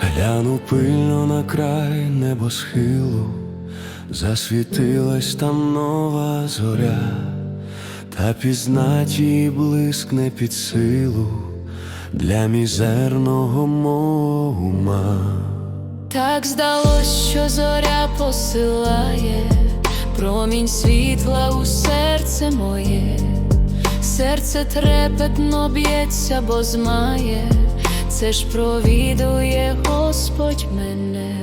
Гляну пильно на край небосхилу, засвітилась там нова зоря, та пізнать її блиск не під силу для мізерного мого. Так здалось, що зоря посилає промінь світла у серце моє, серце трепетно б'ється, бо змає, це ж провідує Господь мене.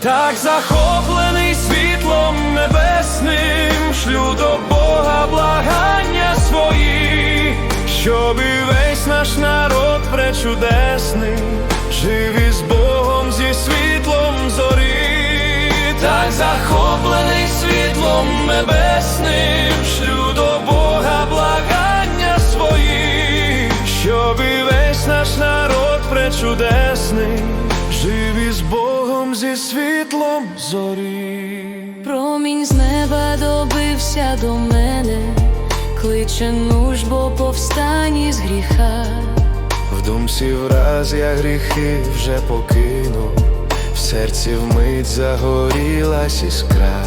Так захоплений світлом небесним, шлю до Бога благання свої, щоб і весь наш народ пречудесний, жив із Богом зі світлом зорі, так захоплений світлом небесним, народ пречудесний, жив із Богом зі світлом зорі. Промінь з неба добився до мене, кличе нужбо повстані з гріха. В думці враз я гріхи вже покинув, в серці вмить загорілась іскра.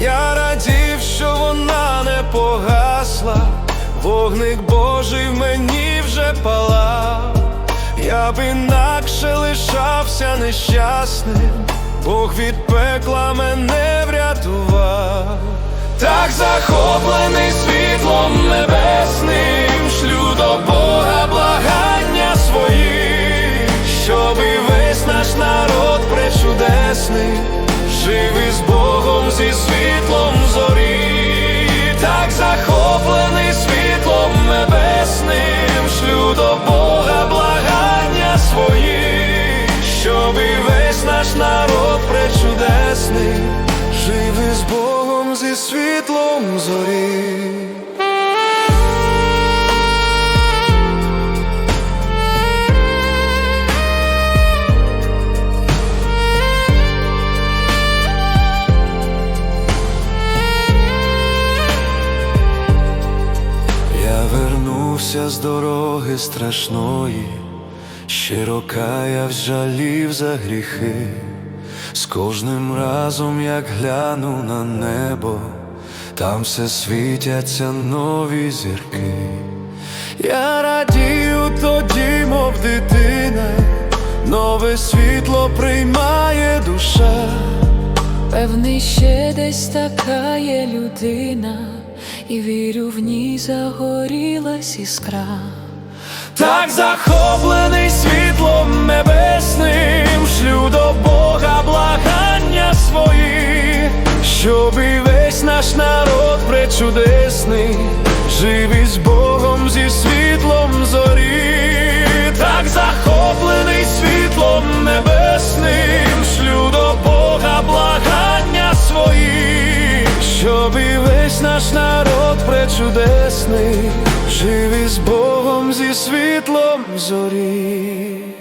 Я радів, що вона не погасла, вогник Божий в мені вже палав. Я б інакше лишався нещасним, Бог від пекла мене врятував. Так захоплений світлом небесним, шлю до Бога благання свої, щоб і весь наш народ пречудесний, жив із Богом зі світлом пречудесний, жив із Богом зі світлом зорі. Я вернувся з дороги страшної, щиро каяв, жалів за гріхи, з кожним разом, як гляну на небо, там все світяться нові зірки. Я радію тоді, мов дитина, нове світло приймає душа. Певний, ще десь така є людина, і вірю, в ній загорілась іскра. Так захоплений світлом щоб і весь наш народ пречудесний, жив із Богом зі світлом зорі, так захоплений світлом небесним, шлю до Бога благання свої, щоб і весь наш народ пречудесний, жив із Богом зі світлом зорі.